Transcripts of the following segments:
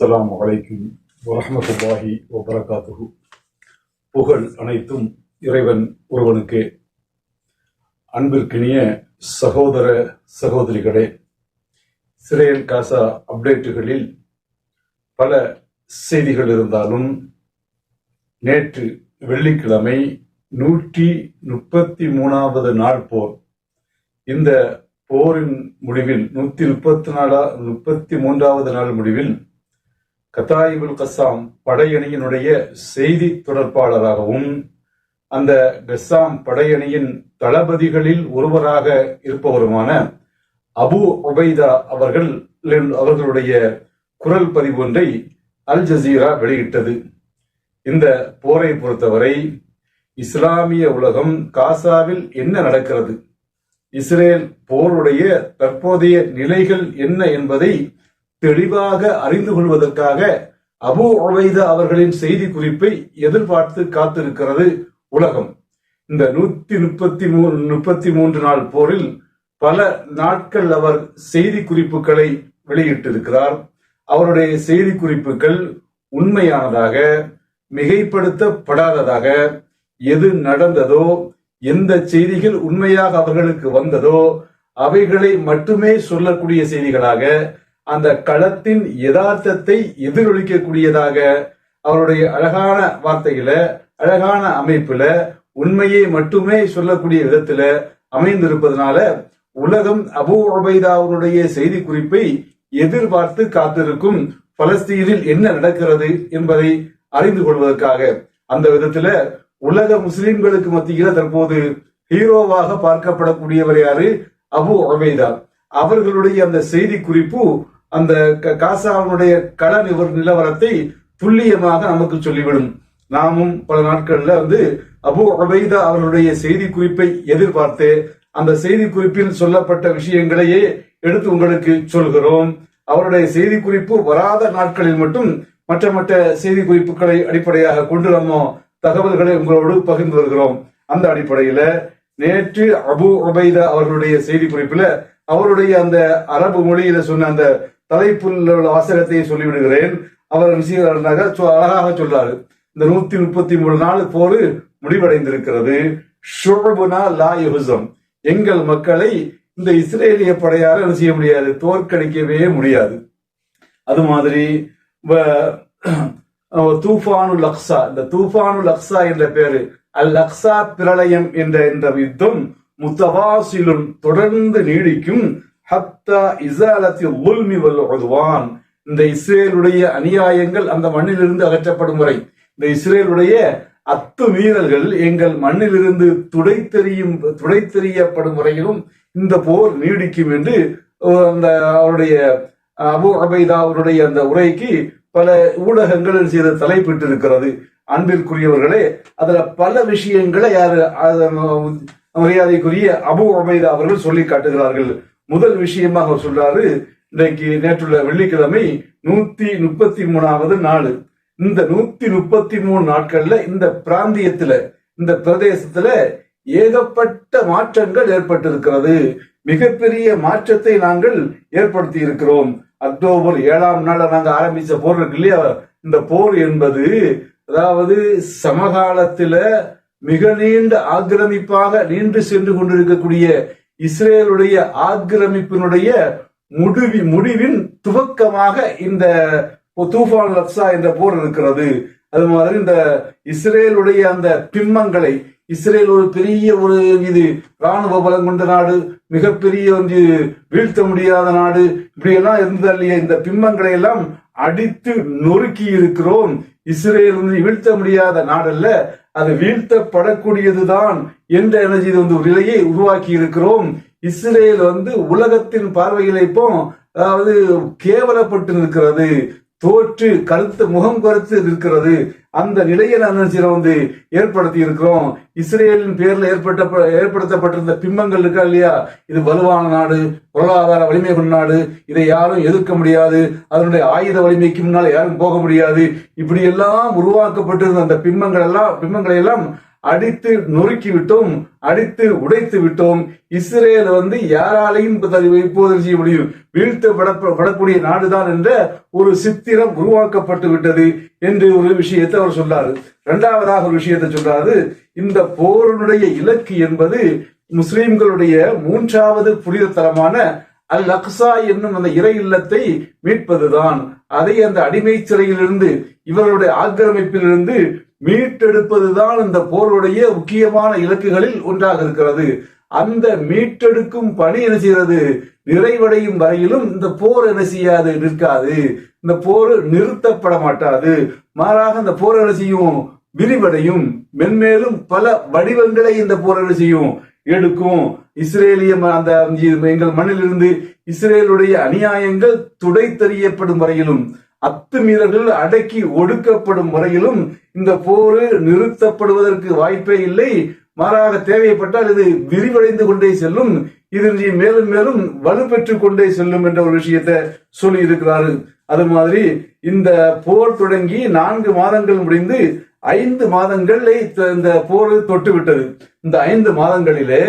அஸ்லாம் வலைக்கும் வரமத்துல்லாஹி வபரகாத்துஹு. புகழ் அனைத்தும் இறைவன் ஒருவனுக்கே. அன்பிற்கினிய சகோதர சகோதரிகளே சிறையல் காசா அப்டேட்டுகளில் பல செய்திகள் இருந்தாலும் நேற்று வெள்ளிக்கிழமை நூற்றி முப்பத்தி மூணாவது நாள் போர். இந்த போரின் முடிவில் நூத்தி முப்பத்தி நாலா முப்பத்தி மூன்றாவது நாள் முடிவில் கத்தாயிபுல் கசாம் படையணியினுடைய செய்தி தொடர்பாளராகவும் அந்த கசாம் படையணியின் தளபதிகளில் ஒருவராக இருப்பவருமான அபு உபைதா அவர்கள் அவர்களுடைய குரல் பதிவு ஒன்றை அல் ஜசீரா வெளியிட்டது. இந்த போரை பொறுத்தவரை இஸ்லாமிய உலகம் காசாவில் என்ன நடக்கிறது? இஸ்ரேல் போருடைய தற்போதைய நிலைகள் என்ன என்பதை தெளிவாக அறிந்து கொள்வதற்காக அபு உபைதா அவர்களின் செய்தி குறிப்பை எதிர்பார்த்து காத்திருக்கிறது உலகம். இந்த நூத்தி முப்பத்தி மூணு முப்பத்தி மூன்று நாள் போரில் பல நாட்கள் அவர் செய்தி குறிப்புகளை வெளியிட்டிருக்கிறார். அவருடைய செய்தி குறிப்புகள் உண்மையானதாக மிகைப்படுத்தப்படாததாக எது நடந்ததோ எந்த செய்திகள் உண்மையாக அவர்களுக்கு வந்ததோ அவைகளை மட்டுமே சொல்லக்கூடிய செய்திகளாக அந்த களத்தின் யதார்த்தத்தை எதிரொலிக்கக்கூடியதாக அவருடைய அழகான வார்த்தையில அழகான அமைப்புல உண்மையை மட்டுமே சொல்லக்கூடிய விதத்துல அமைந்திருப்பதனால உலகம் அபு உபைதாவுடைய செய்தி குறிப்பை எதிர்பார்த்து காத்திருக்கும் பலஸ்தீனில் என்ன நடக்கிறது என்பதை அறிந்து கொள்வதற்காக அந்த விதத்துல உலக முஸ்லிம்களுக்கு மத்தியில தற்போது ஹீரோவாக பார்க்கப்படக்கூடியவர் யாரு? அபு உபைதா. அவர்களுடைய அந்த செய்தி குறிப்பு அந்த காசாவினுடைய கள நிலவரத்தை துல்லியமாக நமக்கு சொல்லிவிடும். நாமும் பல நாட்கள்ல வந்து அபு அபைதா அவர்களுடைய செய்தி குறிப்பை எதிர்பார்த்து அந்த செய்தி குறிப்பில் சொல்லப்பட்ட விஷயங்களையே எடுத்து உங்களுக்கு சொல்கிறோம். அவருடைய செய்தி குறிப்பு வராத நாட்களில் மட்டும் மற்ற மற்ற செய்தி குறிப்புகளை அடிப்படையாக கொண்டு நம்ம தகவல்களை உங்களோடு பகிர்ந்து வருகிறோம். அந்த அடிப்படையில நேற்று அபு உபைதா அவர்களுடைய செய்தி குறிப்பில் அவருடைய அந்த அரபு மொழியில சொன்ன அந்த தலைப்புள்ள வாசகத்தை சொல்லிவிடுகிறேன். அவர் விஷயமாக அழகாக சொல்லாரு இந்த நூத்தி முப்பத்தி மூணு நாள் போரு முடிவடைந்திருக்கிறது. ஷுபுனா லா எங்கள் மக்களை இந்த இஸ்ரேலிய படையால் என்ன செய்ய முடியாது? தோற்கடிக்கவே முடியாது. அது மாதிரி தூஃபானு லக்ஸா இந்த தூஃபானு லக்ஸா என்ற பேரு அல் லக்ஸா பிரளயம் என்ற இந்த யுத்தம் முத்தவாசிலும் தொடர்ந்து நீடிக்கும். ஹத்தா இசாலத்தி உல்மி வல்லுவான் இந்த இஸ்ரேலுடைய அநியாயங்கள் அந்த மண்ணிலிருந்து அகற்றப்படும் வரை. இந்த இஸ்ரேலுடைய அத்து மீறல்கள் எங்கள் மண்ணிலிருந்து துடைத்தெறியும் துடைத்தெறியப்படும் வரையிலும் இந்த போர் நீடிக்கும் என்று அந்த அவருடைய அபு அபைதா அவருடைய அந்த உரைக்கு பல ஊடகங்கள் செய்த தலைப்பிட்டிருக்கிறது. அன்பிற்குரியவர்களே அதுல பல விஷயங்களை யாரு மரியாதைக்குரிய அபு அபைதா அவர்கள் சொல்லி காட்டுகிறார்கள். முதல் விஷயமாக அவர் சொல்றாரு இன்றைக்கு நேற்றுள்ள வெள்ளிக்கிழமை நூத்தி முப்பத்தி மூணாவது நாள். இந்த நூத்தி முப்பத்தி மூணு நாட்கள்ல இந்த பிராந்தியத்துல இந்த பிரதேசத்துல ஏகப்பட்ட மாற்றங்கள் ஏற்பட்டிருக்கிறது. மிகப்பெரிய மாற்றத்தை நாங்கள் ஏற்படுத்தி இருக்கிறோம் அக்டோபர் ஏழாம் நாள் நாங்கள் ஆரம்பிச்ச போர் இருக்கு இல்லையா? இந்த போர் என்பது அதாவது சமகாலத்துல மிக நீண்ட ஆக்கிரமிப்பாக நீண்டு சென்று கொண்டிருக்கக்கூடிய இஸ்ரேலுடைய ஆக்கிரமிப்பினுடைய முடிவி முடிவின் துவக்கமாக இந்த தூஃபான் லப்சா என்ற போர் இருக்கிறது. அது மாதிரி இந்த இஸ்ரேலுடைய அந்த பிம்மங்களை இஸ்ரேல் ஒரு பெரிய ஒரு இது ராணுவ பலம் கொண்ட நாடு மிகப்பெரிய வந்து வீழ்த்த முடியாத நாடு இப்படியெல்லாம் இருந்தது இல்லையா இந்த பிம்பங்களை எல்லாம் அடித்து நொறுக்கி இருக்கிறோம் இஸ்ரேல் வந்து வீழ்த்த முடியாத நாடல்ல அது வீழ்த்தப்படக்கூடியதுதான் என்ற எனர்ஜி வந்து ஒரு நிலையை உருவாக்கி இருக்கிறோம் இஸ்ரேல் வந்து உலகத்தின் பார்வையில இப்போ அதாவது கேவலப்பட்டு இருக்கிறது தோற்று கருத்து முகம் கருத்து இருக்கிறது அந்த நிலையை நான் வந்து ஏற்படுத்தி இருக்கிறோம். இஸ்ரேலின் பேர்ல ஏற்பட்ட ஏற்படுத்தப்பட்டிருந்த பிம்பங்கள் இருக்கா இல்லையா? இது வலுவான நாடு பொருளாதார வலிமை கொண்ட நாடு. இதை யாரும் எதிர்க்க முடியாது. அதனுடைய ஆயுத வலிமைக்கு முன்னால் யாரும் போக முடியாது. இப்படி எல்லாம் உருவாக்கப்பட்டிருந்த அந்த பிம்பங்கள் எல்லாம் பிம்பங்களை எல்லாம் அடித்து நொறுக்கி விட்டோம் அடித்து உடைத்து விட்டோம். இஸ்ரேல் வந்து யாராலையும் இப்போது செய்ய முடியும். வீழ்த்தப்படக்கூடிய நாடுதான் என்ற ஒரு சித்திரம் உருவாக்கப்பட்டு விட்டது என்று ஒரு விஷயத்தை அவர் சொன்னாரு. இரண்டாவதாக ஒரு விஷயத்தை சொல்றாரு. இந்த போரினுடைய இலக்கு என்பது முஸ்லிம்களுடைய மூன்றாவது புனித தலமான அல் அக்ஸா என்னும் அந்த இறை இல்லத்தை மீட்பதுதான். அதை அந்த அடிமை சிறையிலிருந்து இவர்களுடைய ஆக்கிரமிப்பிலிருந்து மீட்டெடுப்பதுதான் இந்த போருடைய முக்கியமான இலக்குகளில் ஒன்றாக இருக்கிறது. அந்த மீட்டெடுக்கும் பணி என்ன செய்கிறது? நிறைவடையும் வரையிலும் இந்த போர் என்ன செய்யாது? நிற்காது. இந்த போர் நிறுத்தப்பட மாட்டாது. மாறாக இந்த போர் என்ன செய்யும்? விரிவடையும். மென்மேலும் பல வடிவங்களை இந்த போர் என்ன செய்யும்? எடுக்கும். இஸ்ரேலிய அந்த எங்கள் மண்ணிலிருந்து இஸ்ரேலுடைய அநியாயங்கள் துடை தெரியப்படும் வரையிலும் அத்துமீறல்கள் அடக்கி ஒடுக்கப்படும் முறையிலும் இந்த போரு நிறுத்தப்படுவதற்கு வாய்ப்பே இல்லை. மாறாக தேவைப்பட்டால் இது விரிவடைந்து கொண்டே செல்லும். இது மேலும் மேலும் வலுப்பெற்றுக் கொண்டே செல்லும் என்ற ஒரு விஷயத்தை சொல்லி இருக்கிறாரு. அது மாதிரி இந்த போர் தொடங்கி நான்கு மாதங்கள் முடிந்து ஐந்து மாதங்களை இந்த போர் தொட்டு விட்டது இந்த ஐந்து மாதங்களிலே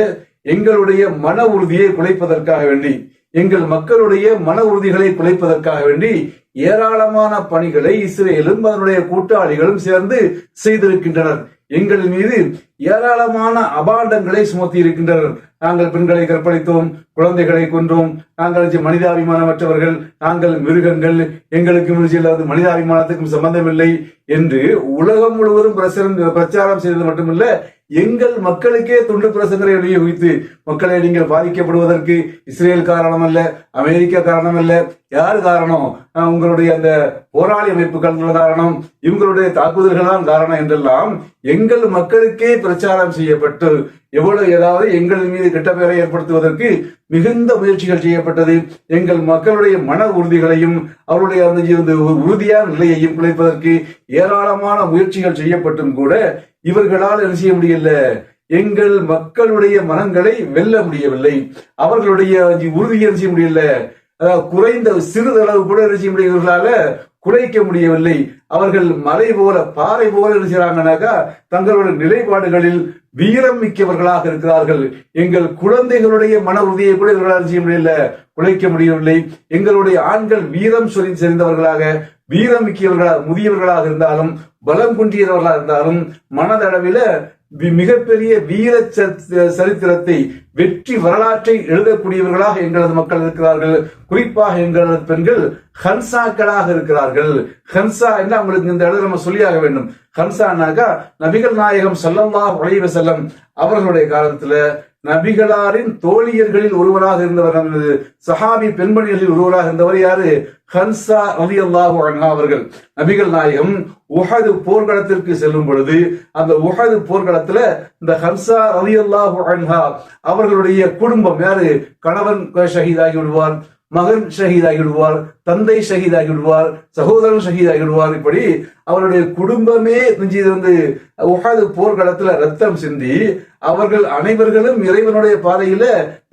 எங்களுடைய மன உறுதியை குலைப்பதற்காக வேண்டி எங்கள் மக்களுடைய மன உறுதிகளை குலைப்பதற்காக வேண்டி ஏராளமான பணிகளை இஸ்ரேலும் அதனுடைய கூட்டாளிகளும் சேர்ந்து செய்திருக்கின்றனர். எங்கள் மீது ஏராளமான அபாண்டங்களை சுமத்தி இருக்கின்றனர் நாங்கள் பெண்களை கற்பழித்தோம் குழந்தைகளை கொன்றோம். நாங்கள் மனிதாபிமானமற்றவர்கள் நாங்கள் மிருகங்கள். எங்களுக்கு மனிதாபிமானத்துக்கும் சம்பந்தமில்லை என்று உலகம் முழுவதும் பிரச்சாரம் செய்தது மட்டுமல்ல எங்கள் மக்களுக்கே துண்டு பிரசங்களை விநியோகித்து மக்களை நீங்கள் பாதிக்கப்படுவதற்கு இஸ்ரேல் காரணம் அல்ல அமெரிக்கா காரணம் அல்ல யார் காரணம்? உங்களுடைய அந்த போராளி அமைப்புகள் காரணம் இவங்களுடைய தாக்குதல்கள் தான் காரணம் என்றெல்லாம் எங்கள் மக்களுக்கே பிரச்சாரம் செய்யப்பட்டு எவ்வளவு ஏதாவது எங்கள் மீது கெட்ட பெயரை ஏற்படுத்துவதற்கு மிகுந்த முயற்சிகள் செய்யப்பட்டது. எங்கள் மக்களுடைய மன உறுதிகளையும் அவருடைய அந்த உறுதியான நிலையையும் குலைப்பதற்கு ஏராளமான முயற்சிகள் செய்யப்பட்டும் கூட இவர்களால் என்ன செய்ய முடியல? எங்கள் மக்களுடைய மனங்களை வெல்ல முடியவில்லை. அவர்களுடைய உறுதியை செய்ய முடியல? குறைந்த சிறிதளவு கூட என்ன செய்ய முடியவர்களால குறைக்க முடியவில்லை. அவர்கள் மலை போல பாறை போல என்ன செய்யறாங்கனாக்கா தங்களுடைய நிலைப்பாடுகளில் வீரம் மிக்கவர்களாக இருக்கிறார்கள். எங்கள் குழந்தைகளுடைய மன உறுதியை கூட இவர்களால் செய்ய முடியல? குலைக்க முடியவில்லை. எங்களுடைய ஆண்கள் வீரம் சொல்லி சேர்ந்தவர்களாக வீரம் மிக்கவர்களாக முதியவர்களாக இருந்தாலும் பலம் குன்றியவர்களாக இருந்தாலும் மனதளவில மிகப்பெரிய வீர சரித்திரத்தை வெற்றி வரலாற்றை எழுதக்கூடியவர்களாக எங்களது மக்கள் இருக்கிறார்கள். குறிப்பாக எங்களது பெண்கள் ஹன்சாக்களாக இருக்கிறார்கள். ஹன்சா என்ன அவங்களுக்கு இந்த இடத்துல நம்ம சொல்லியாக வேண்டும். ஹன்சானாக்கா நபிகள் நாயகம் சல்லல்லா உழைவ செல்லம் அவர்களுடைய காலத்துல நபிகளாரின் தோழியர்களில் ஒருவராக இருந்தவர் சஹாபி பெண்மணிகளில் ஒருவராக இருந்தவர் யாரு? ஹன்சா அலி அல்லாஹு அவர்கள். நபிகள் நாயகம் உஹது போர்க்களத்திற்கு செல்லும் பொழுது அந்த உஹது போர்க்களத்துல இந்த ஹன்சா அலி அல்லாஹு அவர்களுடைய குடும்பம் யாரு? கணவன் ஷஹீதாகி விடுவார். மகன் ஷஹீதாகி விடுவார் தந்தை ஷஹீதாகி விடுவார் சகோதரன் ஷஹீதாகி விடுவார் இப்படி அவருடைய குடும்பமே வந்து உகாது போர்க்களத்துல ரத்தம் சிந்தி அவர்கள் அனைவர்களும் இறைவனுடைய பாதையில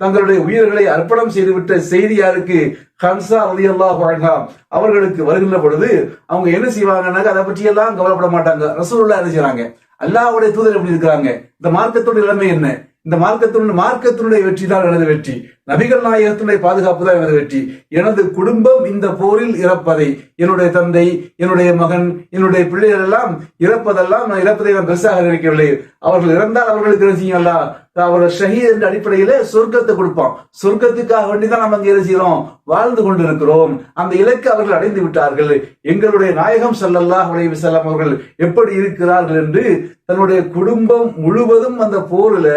தங்களுடைய உயிர்களை அர்ப்பணம் செய்துவிட்ட செய்தி யாருக்கு ஹன்சா அலி அல்லாஹ் அவர்களுக்கு வருகின்ற பொழுது அவங்க என்ன செய்வாங்கன்னாக்க அதை பற்றி எல்லாம் கவலைப்பட மாட்டாங்க. ரசூல்லா என்ன செய்யறாங்க அல்லாவுடைய தூதர் எப்படி இருக்கிறாங்க? இந்த மார்க்கத்தோட நிலைமை என்ன? இந்த மார்க்கத்தினுடைய மார்க்கத்தினுடைய வெற்றி தான் எனது வெற்றி. நபிகள் நாயகத்தினுடைய பாதுகாப்பு தான் எனது வெற்றி. எனது குடும்பம் இந்த போரில் இறப்பதை என்னுடைய தந்தை என்னுடைய மகன் என்னுடைய பிள்ளைகள் எல்லாம் இறப்பதெல்லாம் நான் இறப்பதை நான் பெருசாக நினைக்கவில்லை அவர்கள் இறந்தால் அவர்களுக்கு என்ன அவர்கள் ஷஹீத் என்ற அடிப்படையில சொர்க்கத்தை கொடுப்பான். சொர்க்கத்துக்காக வேண்டிதான் நம்ம அங்கே செய்கிறோம்? வாழ்ந்து கொண்டிருக்கிறோம். அந்த இலக்கு அவர்கள் அடைந்து விட்டார்கள். எங்களுடைய நாயகம் செல்லல்லா உலக செல்லம் அவர்கள் எப்படி இருக்கிறார்கள் என்று தன்னுடைய குடும்பம் முழுவதும் அந்த போரில்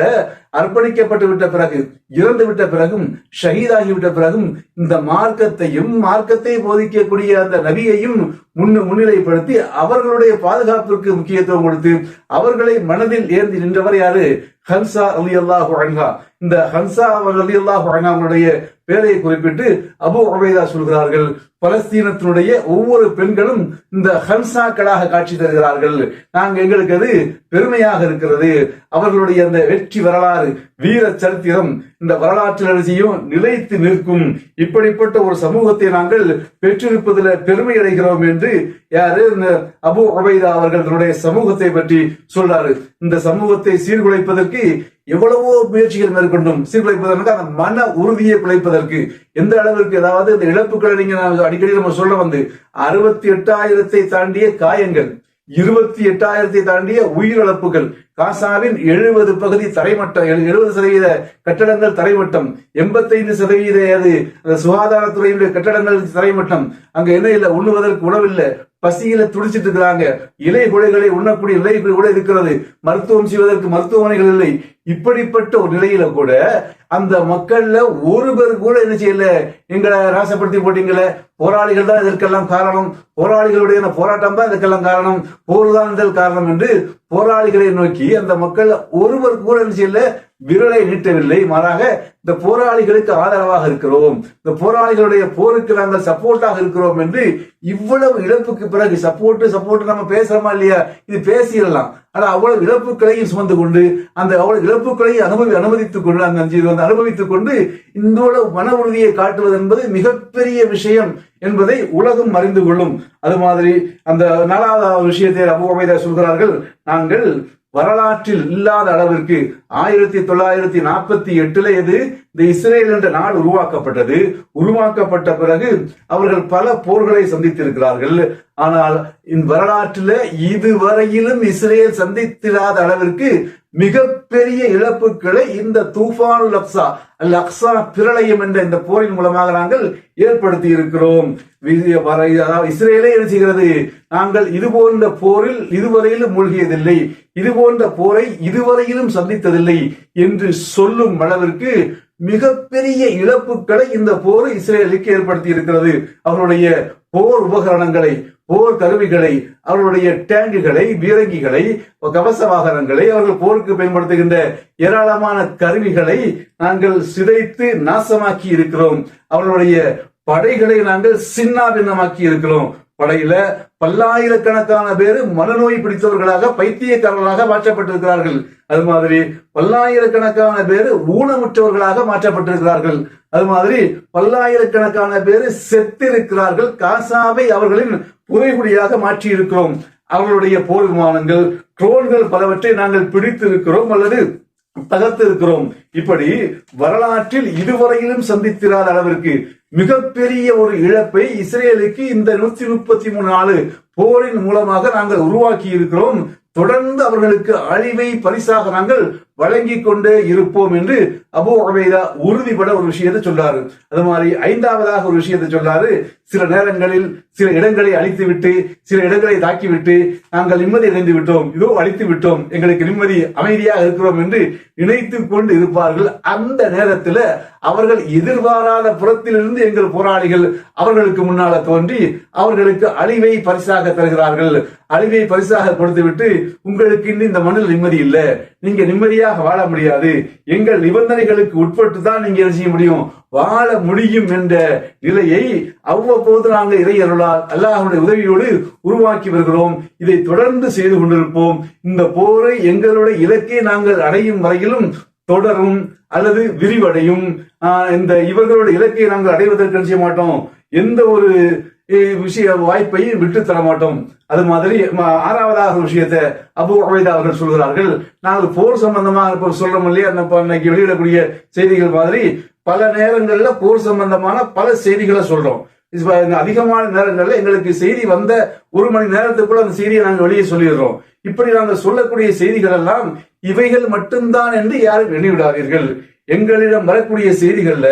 அர்ப்பணிக்கப்பட்டு விட்ட பிறகு இறந்து விட்ட பிறகும் ஷஹீதாகிவிட்ட பிறகும் இந்த மார்க்கத்தையும் மார்க்கத்தை போதிக்கக்கூடிய அந்த நபியையும் முன்னு முன்னிலைப்படுத்தி அவர்களுடைய பாதுகாப்பிற்கு முக்கியத்துவம் கொடுத்து அவர்களை மனதில் ஏந்தி நின்றவர் யாரு? ஹன்சா அலி அல்லாஹு அன்ஹா. இந்த ஹன்சா அலி அல்லாஹு அவங்களுடைய பேரையை குறிப்பிட்டு அபு உபைதா சொல்கிறார்கள். பலஸ்தீனத்தினுடைய ஒவ்வொரு பெண்களும் இந்த ஹன்சாக்களாக காட்சி தருகிறார்கள். நாங்க எங்களுக்கு அது பெருமையாக இருக்கிறது. அவர்களுடைய அந்த வெற்றி வரலாறு வீர சரித்திரம் இந்த வரலாற்று எழுச்சியும் நிலைத்து நிற்கும். இப்படிப்பட்ட ஒரு சமூகத்தை நாங்கள் பெற்றிருப்பதில் பெருமை அடைகிறோம் என்று யாரு? இந்த அபு உபைதா அவர்கள் சமூகத்தை பற்றி சொல்றாரு. இந்த சமூகத்தை சீர்குலைப்பதற்கு எவ்வளவோ முயற்சிகள் மேற்கொண்டும் சீர்குலைப்பதற்கு அந்த மன உறுதியை குலைப்பதற்கு எந்த அளவிற்கு ஏதாவது இந்த இழப்புகளை நீங்க அடிக்கடி நம்ம சொல்ல வந்து அறுபத்தி எட்டாயிரத்தை தாண்டிய காயங்கள் இருபத்தி எட்டாயிரத்தை தாண்டிய உயிரிழப்புகள். காசாவின் எழுபது பகுதி தரைமட்டம் எழுபது சதவீத கட்டடங்கள் தரைமட்டம் எண்பத்தைந்து சதவீத அது சுகாதாரத்துறையினுடைய கட்டடங்கள் தரைமட்டம். அங்க என்ன இல்லை உண்ணுவதற்கு உணவில்லை. பசியில துடிச்சிட்டு இருக்கிறாங்க. இலை குலைகளை உண்ணக்கூடிய நிலை கூட இருக்கிறது. மருத்துவம் செய்வதற்கு மருத்துவமனைகள் இல்லை. இப்படிப்பட்ட ஒரு நிலையில கூட அந்த மக்கள்ல ஒரு பேர் கூட என்ன செய்யல? எங்களை ராசப்படுத்தி போட்டீங்களே. போராளிகள் தான் இதற்கெல்லாம் காரணம். போராளிகளுடைய போராட்டம் தான் இதற்கெல்லாம் காரணம். போர் தான் இதற்கு காரணம் என்று போராளிகளை நோக்கி அந்த மக்கள் ஒருவர் கூட என்ன செய்யல? விரலை நீட்டவில்லை மாறாக இந்த போராளிகளுக்கு ஆதரவாக இருக்கிறோம். இந்த போராளிகளுடைய போருக்கு நாங்கள் சப்போர்ட்டாக இருக்கிறோம் என்று இவ்வளவு இழப்புக்கு பிறகு சப்போர்ட் சப்போர்ட் நம்ம பேசுறோமா இல்லையா? இது பேசிடலாம். ஆனா அவ்வளவு இழப்புகளையும் சுமந்து கொண்டு அந்த அவ்வளவு இழப்புகளையும் அனுபவி அனுமதித்துக் கொண்டு அந்த அஞ்சு வந்து அனுபவித்துக் கொண்டு இந்த மன உறுதியை காட்டுவது என்பது மிகப்பெரிய விஷயம் என்பதை உலகம் அறிந்து கொள்ளும். அது மாதிரி அந்த நாலாவது விஷயத்தை அபு அமைதா சொல்கிறார்கள் நாங்கள் வரலாற்றில் இல்லாத அளவிற்கு ஆயிரத்தி தொள்ளாயிரத்தி நாற்பத்தி எட்டுல இது இந்த இஸ்ரேல் என்ற நாடு உருவாக்கப்பட்டது. உருவாக்கப்பட்ட பிறகு அவர்கள் பல போர்களை சந்தித்திருக்கிறார்கள். ஆனால் இந்த வரலாற்றில் இதுவரையிலும் இஸ்ரேல் சந்தித்திராத அளவிற்கு மிகப்பெரிய இழப்புகளை இந்த தூஃபானு லக்ஸா லக்ஸா பிரளயம் என்ற இந்த போரின் மூலமாக நாங்கள் ஏற்படுத்தி இருக்கிறோம் இஸ்ரேலே என்ன செய்கிறது? நாங்கள் இது போன்ற போரில் இதுவரையிலும் மூழ்கியதில்லை. இது போன்ற போரை இதுவரையிலும் சந்தித்ததில்லை என்று சொல்லும் அளவிற்கு மிகப்பெரிய இழப்புகளை இந்த போர் இஸ்ரேலுக்கு ஏற்படுத்தி இருக்கிறது அவருடைய போர் உபகரணங்களை போர் கருவிகளை அவர்களுடைய டேங்குகளை பீரங்கிகளை கவச வாகனங்களை அவர்கள் போருக்கு பயன்படுத்துகின்ற ஏராளமான கருவிகளை நாங்கள் சிதைத்து நாசமாக்கி இருக்கிறோம். அவர்களுடைய படைகளை நாங்கள் சின்னாபின்னமாக்கி இருக்கிறோம். படையில பல்லாயிரக்கணக்கான பேர் மனநோய் பிடித்தவர்களாக பைத்தியக்காரர்களாக மாற்றப்பட்டிருக்கிறார்கள். அது மாதிரி பல்லாயிரக்கணக்கான பேர் ஊனமுற்றவர்களாக மாற்றப்பட்டிருக்கிறார்கள். அது மாதிரி பல்லாயிரக்கணக்கான பேர் செத்திருக்கிறார்கள். காசாவை அவர்களின் புகைகுடியாக மாற்றி இருக்கிறோம் அவர்களுடைய போர் விமானங்கள் ட்ரோன்கள் பலவற்றை நாங்கள் பிடித்து இருக்கிறோம் அல்லது தகர்த்து இருக்கிறோம் இப்படி வரலாற்றில் இதுவரையிலும் சந்தித்திராத அளவிற்கு மிகப்பெரிய ஒரு இழப்பை இஸ்ரேலுக்கு இந்த நூத்தி முப்பத்தி மூணு நாலு போரின் மூலமாக நாங்கள் உருவாக்கி இருக்கிறோம் தொடர்ந்து அவர்களுக்கு அழிவை பரிசாக நாங்கள் வழங்கி கொண்டே இருப்போம் என்று அபு அபேதா உறுதிபட ஒரு விஷயத்தை சொல்றாரு அது மாதிரி ஐந்தாவதாக ஒரு விஷயத்தை சொல்றாரு சில நேரங்களில் சில இடங்களை அழித்து விட்டு சில இடங்களை தாக்கிவிட்டு நாங்கள் நிம்மதி அடைந்து விட்டோம். இதோ அழித்து விட்டோம். எங்களுக்கு நிம்மதி அமைதியாக இருக்கிறோம் என்று நினைத்து கொண்டு இருப்பார்கள். அந்த நேரத்தில் அவர்கள் எதிர்பாராத புறத்திலிருந்து எங்கள் போராளிகள் அவர்களுக்கு முன்னால தோன்றி அவர்களுக்கு அழிவை பரிசாக தருகிறார்கள். அழிவை பரிசாக கொடுத்துவிட்டு உங்களுக்கு இன்னும் இந்த மண்ணில் நிம்மதி இல்லை. நீங்க நிம்மதியாக வாழ முடியாது. எங்கள் நிபந்தனைகளுக்கு உட்பட்டு தான் நீங்க செய்ய முடியும்? வாழ முடியும் என்ற நிலையை அவ்வப்போது நாங்கள் இறையருளால் அல்லாஹனுடைய உதவியோடு உருவாக்கி வருகிறோம். இதை தொடர்ந்து செய்து கொண்டிருப்போம். இந்த போரை எங்களுடைய இலக்கை நாங்கள் அடையும் வரையிலும் தொடரும் அல்லது விரிவடையும். இந்த இவர்களுடைய இலக்கை நாங்கள் அடைவதற்கு செய்ய மாட்டோம்? எந்த ஒரு விஷய வாய்ப்பையும் விட்டு தர மாட்டோம் அது மாதிரி ஆறாவதாக விஷயத்தை அபு அபைதா அவர்கள் சொல்கிறார்கள். நாங்கள் போர் சம்பந்தமாக இப்போ சொல்றோம் இல்லையா இன்னைக்கு வெளியிடக்கூடிய செய்திகள் மாதிரி பல நேரங்களில் போர் சம்பந்தமான பல செய்திகளை சொல்றோம். அதிகமான நேரங்களில் எங்களுக்கு செய்தி வந்த ஒரு மணி நேரத்துக்குள்ள அந்த செய்தியை நாங்கள் வெளியே சொல்லிடுறோம். இப்படி நாங்கள் சொல்லக்கூடிய செய்திகள் எல்லாம் இவைகள் மட்டும்தான் என்று யாரும் எண்ணிவிடாதீர்கள். எங்களிடம் வரக்கூடிய செய்திகள்ல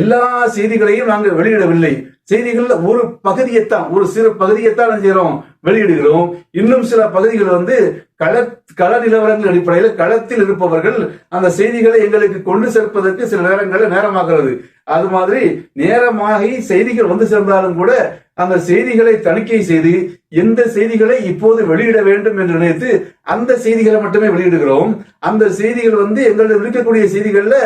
எல்லா செய்திகளையும் நாங்கள் வெளியிடவில்லை. செய்திகள்ல ஒரு பகுதியைத்தான் ஒரு சிறு பகுதியைத்தான் செய்யறோம் வெளியிடுகிறோம். இன்னும் சில பகுதிகள் வந்து கள கள நிலவரங்கள் அடிப்படையில் களத்தில் இருப்பவர்கள் அந்த செய்திகளை எங்களுக்கு கொண்டு சேர்ப்பதற்கு சில நேரங்களில் நேரமாகிறது. அது மாதிரி நேரமாகி செய்திகள் வந்து சேர்ந்தாலும் கூட அந்த செய்திகளை தணிக்கை செய்து எந்த செய்திகளை இப்போது வெளியிட வேண்டும் என்று நினைத்து அந்த செய்திகளை மட்டுமே வெளியிடுகிறோம். அந்த செய்திகள் வந்து எங்களிடம் இருக்கக்கூடிய செய்திகள்ல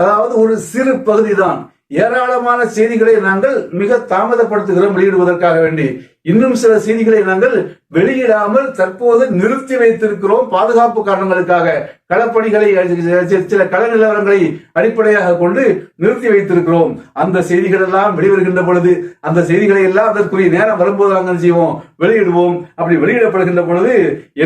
அதாவது ஒரு சிறு பகுதி தான் ஏராளமான செய்திகளை நாங்கள் மிக தாமதப்படுத்துகிறோம் வெளியிடுவதற்காக வேண்டி. இன்னும் சில செய்திகளை நாங்கள் வெளியிடாமல் தற்போது நிறுத்தி வைத்திருக்கிறோம் பாதுகாப்பு காரணங்களுக்காக. களப்பணிகளை சில கள நிலவரங்களை அடிப்படையாக கொண்டு நிறுத்தி வைத்திருக்கிறோம். அந்த செய்திகள் எல்லாம் வெளிவருகின்ற பொழுது அந்த செய்திகளை எல்லாம் அதற்குரிய நேரம் வரும்போது நாங்கள் செய்வோம்? வெளியிடுவோம். அப்படி வெளியிடப்படுகின்ற பொழுது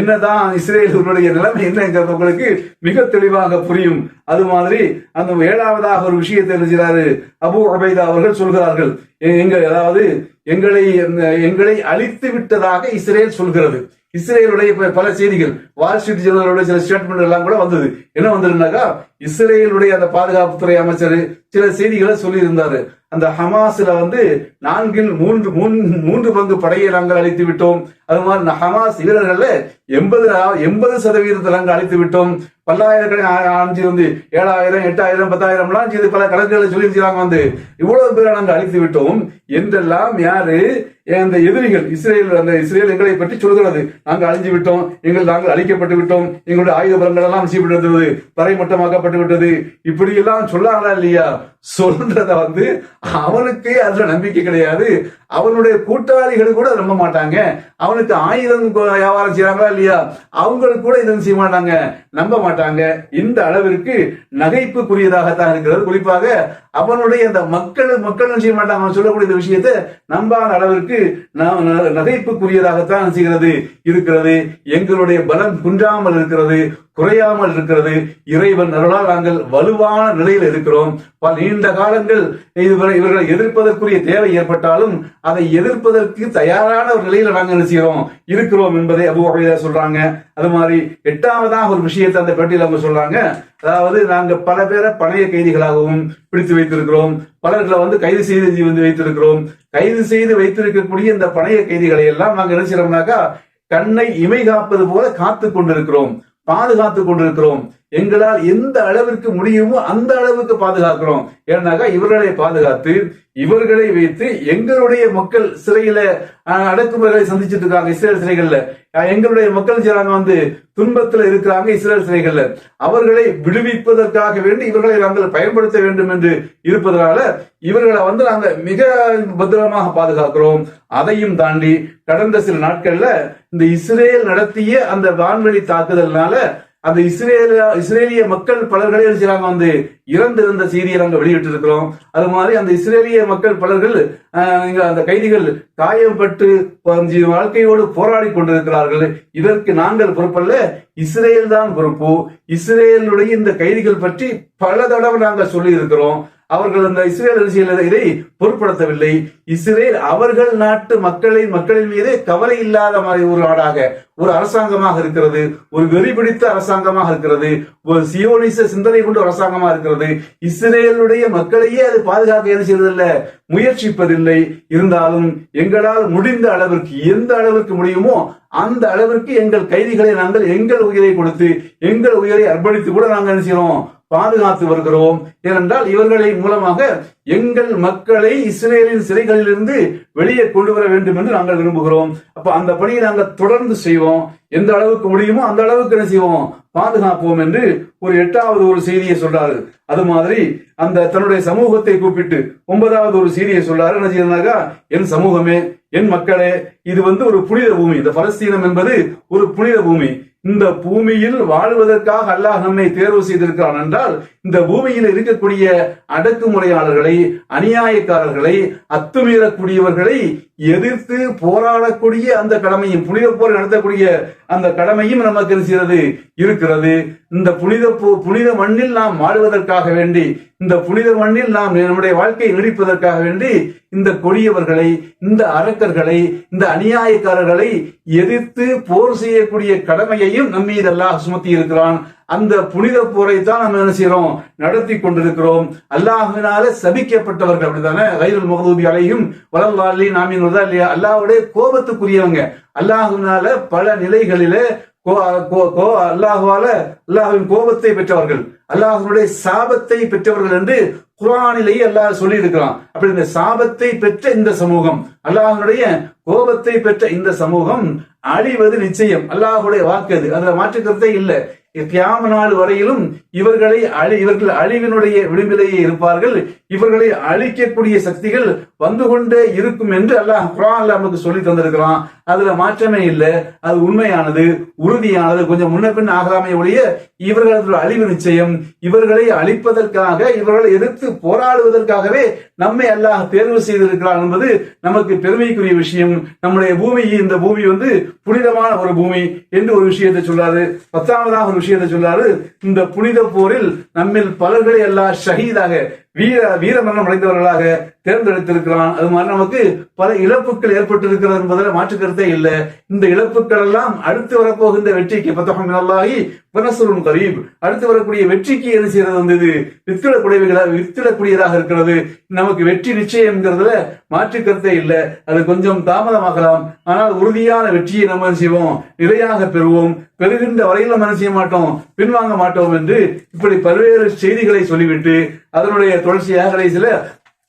என்னதான் இஸ்ரேலுடைய நிலைமை என்னங்கிறது உங்களுக்கு மிக தெளிவாக புரியும். அது மாதிரி அந்த ஏழாவதாக ஒரு விஷயத்தை எழுதுகிறாரு அபு அபைதா அவர்கள் சொல்கிறார்கள். எங்கள் அதாவது எங்களை எங்களை அழித்து விட்டதாக இஸ்ரேல் சொல்கிறது. இஸ்ரேலுடைய பல செய்திகள் வால் ஸ்ட்ரீட் ஜெர்னலுடைய சில ஸ்டேட்மெண்ட் எல்லாம் கூட வந்தது. என்ன வந்ததுனாக்கா இஸ்ரேலுடைய அந்த பாதுகாப்புத்துறை அமைச்சர் சில செய்திகளை சொல்லி இருந்தாரு அந்த ஹமாஸ்ல வந்து நான்கில் மூன்று மூன்று பங்கு படையை நாங்கள் அழித்து விட்டோம். அது மாதிரி ஹமாஸ் வீரர்கள் எண்பது எண்பது சதவீதத்தில் அங்கு அழைத்து விட்டோம். பல்லாயிரக்கணக்கான வந்து ஏழாயிரம் எட்டாயிரம் பத்தாயிரம் எல்லாம் செய்து பல கணக்குகளை சொல்லி வந்து. இவ்வளவு பேரை நாங்கள் அழித்து விட்டோம். என்றெல்லாம் யாரு அந்த எதிரிகள் இஸ்ரேல் அந்த இஸ்ரேல் எங்களை பற்றி சொல்கிறது. நாங்கள் அழிஞ்சு விட்டோம். எங்கள் நாங்கள் அழிக்கப்பட்டு விட்டோம். எங்களுடைய ஆயுத பலங்கள் எல்லாம் செய்யப்பட்டு தரைமட்டமாக்கப்பட்டு விட்டது. இப்படி எல்லாம் சொல்லாங்களா இல்லையா? சொல்றத வந்து அவனுக்கே அதுல நம்பிக்கை கிடையாது. அவனுடைய கூட்டாளிகள் கூட நம்ப மாட்டாங்க. அவன் அவனுக்கு ஆயுதம் வியாபாரம் செய்யறாங்களா இல்லையா? அவங்களுக்கு கூட இதை செய்ய மாட்டாங்க. நம்ப மாட்டாங்க. இந்த அளவிற்கு நகைப்புக்குரியதாகத்தான் இருக்கிறது. குறிப்பாக அவனுடைய அந்த மக்கள் மக்கள் செய்ய மாட்டாங்க. அவன் சொல்லக்கூடிய இந்த விஷயத்தை நம்பாத அளவிற்கு நகைப்புக்குரியதாகத்தான் செய்கிறது இருக்கிறது. எங்களுடைய பலம் குன்றாமல் இருக்கிறது. குறையாமல் இருக்கிறது. இறைவன் அருளால் நாங்கள் வலுவான நிலையில் இருக்கிறோம். பல நீண்ட காலங்கள் இவர்களை எதிர்ப்பதற்குரிய தேவை ஏற்பட்டாலும் அதை எதிர்ப்பதற்கு தயாரான ஒரு நிலையில நாங்கள் செய்கிறோம்? இருக்கிறோம் என்பதை அபு சொல்றாங்க. அது மாதிரி எட்டாவதாக ஒரு விஷயத்தை அந்த பேட்டியில் அவங்க சொல்றாங்க. அதாவது நாங்க பல பேரை பணைய கைதிகளாகவும் பிடித்து வைத்திருக்கிறோம். பலர்களை வந்து கைது செய்து வந்து வைத்திருக்கிறோம். கைது செய்து வைத்திருக்கக்கூடிய இந்த பணைய கைதிகளை எல்லாம் நாங்கள் என்ன செய்யறோம்னாக்கா கண்ணை இமை காப்பது போல காத்து கொண்டிருக்கிறோம். பாதுகாத்துக் கொண்டிருக்கிறோம். எங்களால் எந்த அளவிற்கு முடியுமோ அந்த அளவுக்கு பாதுகாக்கிறோம். ஏன்னாக்கா இவர்களை பாதுகாத்து இவர்களை வைத்து எங்களுடைய மக்கள் சிறையில அடக்குமுறைகளை சந்திச்சுட்டு இருக்காங்க இஸ்ரேல் சிறைகள்ல. எங்களுடைய மக்கள் செய்றாங்க வந்து துன்பத்துல இருக்கிறாங்க இஸ்ரேல் சிறைகள்ல. அவர்களை விடுவிப்பதற்காக வேண்டி இவர்களை நாங்கள் பயன்படுத்த வேண்டும் என்று இருப்பதனால இவர்களை வந்து நாங்க மிக பத்திரமாக பாதுகாக்கிறோம். அதையும் தாண்டி கடந்த சில நாட்கள்ல இந்த இஸ்ரேல் நடத்திய அந்த வான்வெளி தாக்குதல்னால அந்த இஸ்ரேல இஸ்ரேலிய மக்கள் பலர்களே செய்யறாங்க வந்து இறந்திருந்த செய்தியை நாங்கள் வெளியிட்டு இருக்கிறோம் அது மாதிரி அந்த இஸ்ரேலிய மக்கள் பலர்கள் அந்த கைதிகள் காயப்பட்டு வாழ்க்கையோடு போராடி கொண்டிருக்கிறார்கள். இதற்கு நாங்கள் பொறுப்பல்ல. இஸ்ரேல் தான் பொறுப்பு. இஸ்ரேலுடைய இந்த கைதிகள் பற்றி பல தடவை நாங்கள் சொல்லி இருக்கிறோம் அவர்கள் அந்த இஸ்ரேல் அரசியல் இதை பொருட்படுத்தவில்லை. இஸ்ரேல் அவர்கள் நாட்டு மக்களின் மக்களின் மீது கவலை இல்லாத மாதிரி ஒரு நாடாக ஒரு அரசாங்கமாக இருக்கிறது ஒரு வெறி பிடித்த அரசாங்கமாக இருக்கிறது ஒரு சியோனிச சிந்தனை கொண்ட அரசாங்கமாக இருக்கிறது. இஸ்ரேலுடைய மக்களையே அது பாதுகாக்க எது செய்வதில்ல முயற்சிப்பதில்லை. இருந்தாலும் எங்களால் முடிந்த அளவிற்கு எந்த அளவிற்கு முடியுமோ அந்த அளவிற்கு எங்கள் கைதிகளை நாங்கள் எங்கள் உயிரை கொடுத்து எங்கள் உயிரை அர்ப்பணித்து கூட நாங்கள் என்ன செய்யறோம்? பாதுகாத்து வருகிறோம். ஏனென்றால் இவர்களை மூலமாக எங்கள் மக்களை இஸ்ரேலின் சிறைகளிலிருந்து வெளியே கொண்டு வர வேண்டும் என்று நாங்கள் விரும்புகிறோம். அப்ப அந்த பணியை நாங்கள் தொடர்ந்து செய்வோம். எந்த அளவுக்கு முடியுமோ அந்த அளவுக்கு என்ன செய்வோம்? பாதுகாப்போம் என்று ஒரு எட்டாவது ஒரு செய்தியை சொல்றாரு. அது மாதிரி அந்த தன்னுடைய சமூகத்தை கூப்பிட்டு ஒன்பதாவது ஒரு செய்தியை சொல்றாரு. என்ன செய்யறாங்க என் சமூகமே என் மக்களே இது வந்து ஒரு புனித பூமி. இந்த பலஸ்தீனம் என்பது ஒரு புனித பூமி. இந்த பூமியில் வாழ்வதற்காக அல்லாஹ் நம்மை தேர்வு செய்திருக்கிறான் என்றால் இந்த பூமியில் இருக்கக்கூடிய அடக்குமுறையாளர்களை அநியாயக்காரர்களை அத்துமீறக்கூடியவர்களை எதிர்த்து போராடக்கூடிய அந்த கடமையும் புனித போர் நடத்தக்கூடிய அந்த கடமையும் நமக்கு இருக்கிறது இருக்கிறது. இந்த புனித புனித மண்ணில் நாம் வாழ்வதற்காக வேண்டி இந்த புனித மண்ணில் நாம் நம்முடைய வாழ்க்கையை நீடிப்பதற்காக வேண்டி இந்த கொடியவர்களை இந்த அரக்கர்களை இந்த அநியாயக்காரர்களை எதிர்த்து போர் செய்யக்கூடிய கடமையையும் நம்மீதெல்லாம் சுமத்தி இருக்கிறான் அந்த புனித போரை தான் நம்ம என்ன செய்யறோம்? நடத்தி கொண்டிருக்கிறோம். அல்லாஹினால சபிக்கப்பட்டவர்கள் அப்படித்தானே? கைருல் முகதூபி அலையும் வளர்வாளி நாமின் இல்லையா? அல்லாவுடைய கோபத்துக்குரியவங்க. அல்லாஹினால பல நிலைகளில அல்லாஹுவால அல்லாஹுவின் கோபத்தை பெற்றவர்கள் அல்லாஹனுடைய சாபத்தை பெற்றவர்கள் என்று குரானிலேயே அல்லாஹ் சொல்லி இருக்கிறான் அப்படி இந்த சாபத்தை பெற்ற இந்த சமூகம் அல்லாஹனுடைய கோபத்தை பெற்ற இந்த சமூகம் அழிவது நிச்சயம். அல்லாஹுடைய வாக்கு அது. அதுல மாற்று கருத்தே இல்லை. கியாம நாள் வரையிலும் இவர்களை அழி இவர்கள் அழிவினுடைய விளிம்பிலேயே இருப்பார்கள். இவர்களை அழிக்கக்கூடிய சக்திகள் வந்து கொண்டே இருக்கும் என்று அல்லாஹ் குரான் நமக்கு சொல்லி தந்திருக்கிறான். அதுல மாற்றமே இல்லை. அது உண்மையானது உறுதியானது. கொஞ்சம் முன்ன பின் ஆகாமே ஒழிய இவர்களது அழிவு நிச்சயம். இவர்களை அழிப்பதற்காக இவர்களை எதிர்த்து போராடுவதற்காகவே நம்மை அல்லாஹ் தேர்வு செய்திருக்கிறான் என்பது நமக்கு பெருமைக்குரிய விஷயம். நம்முடைய பூமி இந்த பூமி வந்து புனிதமான ஒரு பூமி என்று ஒரு விஷயத்தை சொல்றாரு பத்தாவதாக ஒரு விஷயத்தை சொல்லாரு இந்த புனித போரில் நம்மில் பலர்களை எல்லாம் ஷஹீதாக வீர வீரமரணம் அடைந்தவர்களாக தேர்ந்தெடுத்திருக்கிறான். அது மாதிரி நமக்கு பல இழப்புகள் ஏற்பட்டிருக்கிறது என்பதில் மாற்று கருத்தே இல்லை. இந்த இழப்புகள் எல்லாம் அடுத்து வரப்போகின்ற வெற்றிக்கு பத்தகம் நல்லாகி கரீப். அடுத்து வரக்கூடிய வெற்றிக்கு என்ன செய்யறது வந்தது? இது வித்திடக்கூடியவைகளாக வித்திடக்கூடியதாக இருக்கிறது. நமக்கு வெற்றி நிச்சயம்ங்கிறதுல மாற்று கருத்தே இல்லை. அது கொஞ்சம் தாமதமாகலாம். ஆனால் உறுதியான வெற்றியை நம்ம என்ன செய்வோம்? நிலையாக பெறுவோம். பெறுகின்ற வரையில் நம்ம செய்ய மாட்டோம்? பின்வாங்க மாட்டோம் என்று இப்படி பல்வேறு செய்திகளை சொல்லிவிட்டு அதனுடைய தொடர்ச்சியாக கடைசியில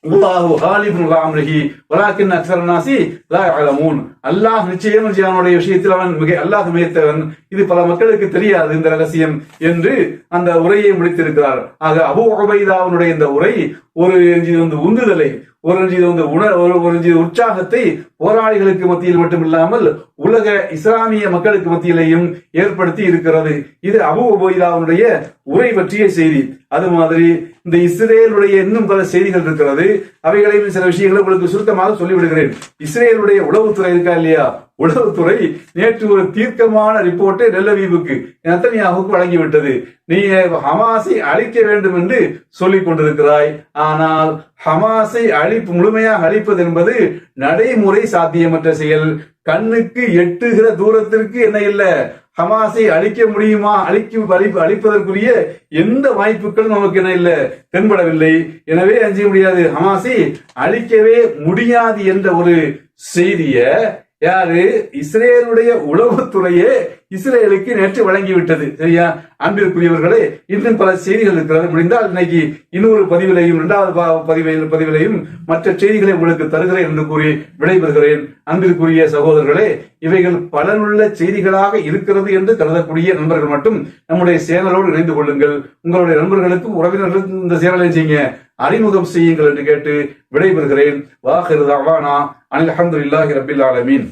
அல்லாஹு ஹாலிபுன் அம்ரிஹி வலாக்கின் அக்ஸர நாசி லா யஅலமூன். அல்லாஹ் நிச்சயம் அவனுடைய விஷயத்தில் அவன் மிக அல்லாஹ் மிகைத்தவன் இது பல மக்களுக்கு தெரியாது இந்த ரகசியம் என்று அந்த உரையை முடித்திருக்கிறார். ஆக அபு உபைதாவுடைய இந்த உரை ஒரு வந்து உந்துதலை ஒரு வந்து உணர் ஒரு ஒரு உற்சாகத்தை போராளிகளுக்கு மத்தியில் மட்டுமில்லாமல் உலக இஸ்லாமிய மக்களுக்கு மத்தியிலையும் ஏற்படுத்தி இருக்கிறது. இது அபு உபைதாவுடைய உரை பற்றிய செய்தி. அது மாதிரி இந்த இஸ்ரேலுடைய இன்னும் பல செய்திகள் இருக்கிறது. அவைகளையும் சில விஷயங்களை உங்களுக்கு சுருக்கமாக சொல்லிவிடுகிறேன். இஸ்ரேலுடைய உளவுத்துறை இருக்கா இல்லையா? உளவுத்துறை நேற்று ஒரு தீர்க்கமான ரிப்போர்ட்டை நெல்லவீவுக்கு நத்தனியாவுக்கு வழங்கிவிட்டது. நீ ஹமாஸை அழிக்க வேண்டும் என்று சொல்லிக் கொண்டிருக்கிறாய். ஆனால் ஹமாஸை அழிப்பு முழுமையாக அழிப்பது என்பது நடைமுறை சாத்தியமற்ற செயல். கண்ணுக்கு எட்டுகிற தூரத்திற்கு என்ன இல்லை? ஹமாசை அழிக்க முடியுமா? அழிக்கும் அழிப்பு அழிப்பதற்குரிய எந்த வாய்ப்புகளும் நமக்கு என்ன இல்லை? தென்படவில்லை. எனவே அஞ்ச முடியாது. ஹமாசை அழிக்கவே முடியாது என்ற ஒரு செய்திய யாரு? இஸ்ரேலுடைய உளவுத்துறையே இஸ்ரேலுக்கு நேற்று வழங்கிவிட்டது. சரியா? அன்பிற்குரியவர்களே இன்னும் பல செய்திகள் இருக்கிறது. முடிந்தால் இன்னைக்கு இன்னொரு பதிவிலையும் இரண்டாவது பதிவு பதிவில் பதிவிலையும் மற்ற செய்திகளை உங்களுக்கு தருகிறேன் என்று கூறி விடைபெறுகிறேன். அன்பிற்குரிய சகோதரர்களே இவைகள் பலனுள்ள செய்திகளாக இருக்கிறது என்று கருதக்கூடிய நண்பர்கள் மட்டும் நம்முடைய சேனலோடு இணைந்து கொள்ளுங்கள். உங்களுடைய நண்பர்களுக்கும் உறவினர்களுக்கும் இந்த சேனலை செய்யுங்க. அறிமுகம் செய்யுங்கள் என்று கேட்டு விடைபெறுகிறேன். வாஹிரு அவானா அனில் அஹமதுல்லாஹி ரபில் ஆலமீன்.